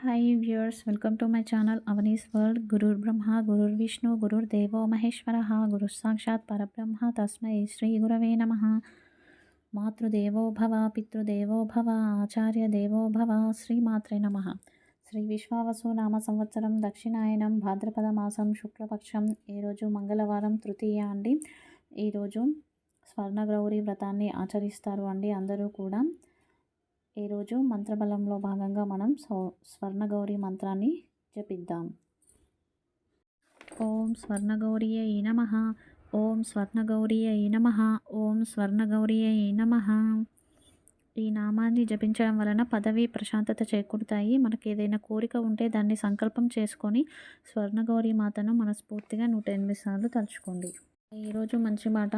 Hi viewers welcome to my channel Avani's world గురుర్ బ్రహ్మ గురుర్ విష్ణు గురుర్ దేవో మహేశ్వర గురు సాక్షాత్ పరబ్రహ్మ తస్మై శ్రీ గురవే నమ మాతృదేవో భవ పితృదేవో భవ ఆచార్య దేవో భవ శ్రీమాత్రే నమ శ్రీ విశ్వావసు నామ సంవత్సరం దక్షిణాయనం భాద్రపద మాసం శుక్లపక్షం ఈరోజు మంగళవారం తృతీయ అండి ఈరోజు స్వర్ణగౌరి వ్రతాన్ని ఆచరిస్తారు అండి అందరూ కూడా ఈరోజు మంత్రబలంలో భాగంగా మనం స్వర్ణగౌరి మంత్రాన్ని జపిద్దాం. ఓం స్వర్ణగౌరియై నమ. ఓం స్వర్ణగౌరియై నమ. ఓం స్వర్ణగౌరియై నమ. ఈ నామాన్ని జపించడం వలన పదవి ప్రశాంతత చేకూరుతాయి. మనకి ఏదైనా కోరిక ఉంటే దాన్ని సంకల్పం చేసుకొని స్వర్ణగౌరి మాతను మనస్ఫూర్తిగా నూట ఎనిమిది సార్లు తలుచుకోండి. ఈరోజు మంచి మాట.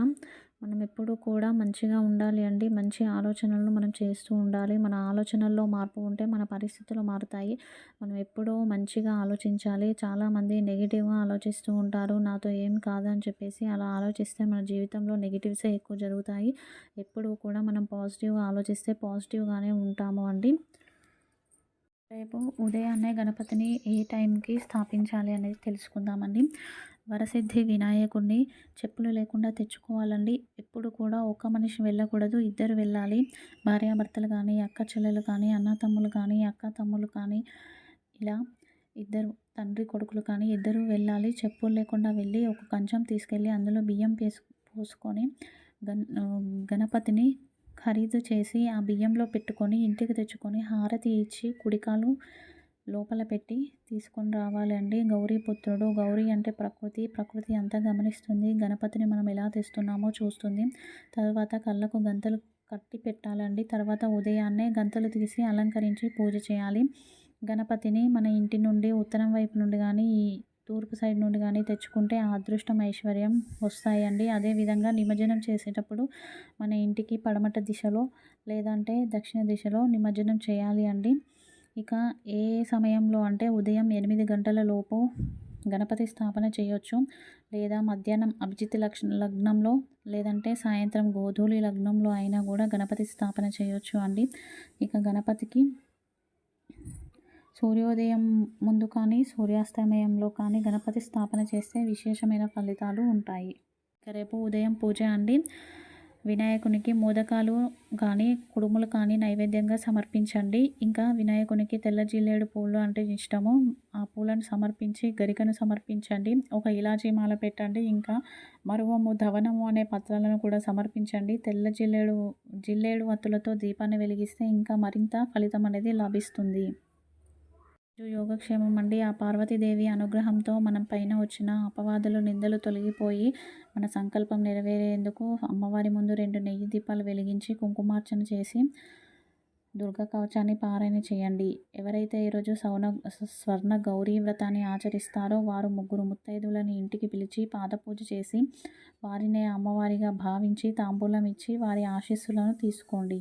మనం ఎప్పుడూ కూడా మంచిగా ఉండాలి అండి. మంచి ఆలోచనలను మనం చేస్తూ ఉండాలి. మన ఆలోచనల్లో మార్పు ఉంటే మన పరిస్థితులు మారుతాయి. మనం ఎప్పుడూ మంచిగా ఆలోచించాలి. చాలామంది నెగిటివ్గా ఆలోచిస్తూ ఉంటారు. నాతో ఏం కాదని చెప్పేసి అలా ఆలోచిస్తే మన జీవితంలో నెగిటివ్సే ఎక్కువ జరుగుతాయి. ఎప్పుడూ కూడా మనం పాజిటివ్గా ఆలోచిస్తే పాజిటివ్గానే ఉంటాము అండి. రేపు ఉదయాన్నే గణపతిని ఏ టైంకి స్థాపించాలి అనేది తెలుసుకుందామండి. వరసిద్ధి వినాయకుడిని చెప్పులు లేకుండా తెచ్చుకోవాలండి. ఎప్పుడు కూడా ఒక మనిషి వెళ్ళకూడదు. ఇద్దరు వెళ్ళాలి. భార్యాభర్తలు కానీ అక్క చెల్లెలు కానీ అన్న తమ్ములు కానీ అక్క తమ్ములు కానీ ఇలా ఇద్దరు తండ్రి కొడుకులు కానీ ఇద్దరు వెళ్ళాలి. చెప్పులు లేకుండా వెళ్ళి ఒక కంచం తీసుకెళ్ళి అందులో బియ్యం పేసు పోసుకొని గన్ గణపతిని ఖరీదు చేసి ఆ బియ్యంలో పెట్టుకొని ఇంటికి తెచ్చుకొని హారతి ఇచ్చి కుడికాలు లోపల పెట్టి తీసుకొని రావాలండి గౌరీపుత్రుడు గౌరీ పుత్రుడు గౌరీ అంటే ప్రకృతి. ప్రకృతి అంతా గమనిస్తుంది. గణపతిని మనం ఎలా తెస్తున్నామో చూస్తుంది. తర్వాత కళ్ళకు గంతలు కట్టి పెట్టాలండి. తర్వాత ఉదయాన్నే గంతలు తీసి అలంకరించి పూజ చేయాలి. గణపతిని మన ఇంటి నుండి ఉత్తరం వైపు నుండి కానీ ఈ తూర్పు సైడ్ నుండి కానీ తెచ్చుకుంటే ఆ అదృష్టం ఐశ్వర్యం వస్తాయండి. అదేవిధంగా నిమజ్జనం చేసేటప్పుడు మన ఇంటికి పడమట దిశలో లేదంటే దక్షిణ దిశలో నిమజ్జనం చేయాలి అండి. ఇక ఏ సమయంలో అంటే ఉదయం ఎనిమిది గంటల లోపు గణపతి స్థాపన చేయొచ్చు. లేదా మధ్యాహ్నం అభిజిత్ లక్ష లగ్నంలో లేదంటే సాయంత్రం గోధూళి లగ్నంలో అయినా కూడా గణపతి స్థాపన చేయొచ్చు అండి. ఇక గణపతికి సూర్యోదయం ముందు కానీ సూర్యాస్తమయంలో కానీ గణపతి స్థాపన చేస్తే విశేషమైన ఫలితాలు ఉంటాయి. ఇక రేపు ఉదయం పూజ అండి. వినాయకునికి మోదకాలు కానీ కుడుములు కానీ నైవేద్యంగా సమర్పించండి. ఇంకా వినాయకునికి తెల్ల జిల్లేడు పూలు అంటే ఇష్టము. ఆ పూలను సమర్పించి గరికను సమర్పించండి. ఒక ఇలాచీ మాల పెట్టండి. ఇంకా మరువము ధవనము అనే పత్రాలను కూడా సమర్పించండి. తెల్ల జిల్లేడు జిల్లేడు వత్తులతో దీపాన్ని వెలిగిస్తే ఇంకా మరింత ఫలితం అనేది లభిస్తుంది. యోగక్షేమం అండి. ఆ పార్వతీదేవి అనుగ్రహంతో మనం పైన వచ్చిన అపవాదులు నిందలు తొలగిపోయి మన సంకల్పం నెరవేరేందుకు అమ్మవారి ముందు రెండు నెయ్యి దీపాలు వెలిగించి కుంకుమార్చన చేసి దుర్గా కవచాన్ని పారాయణ చేయండి. ఎవరైతే ఈరోజు సౌన స్వర్ణ గౌరీ వ్రతాన్ని ఆచరిస్తారో వారు ముగ్గురు ముత్తైదులను ఇంటికి పిలిచి పాదపూజ చేసి వారినే అమ్మవారిగా భావించి తాంబూలం ఇచ్చి వారి ఆశీస్సులను తీసుకోండి.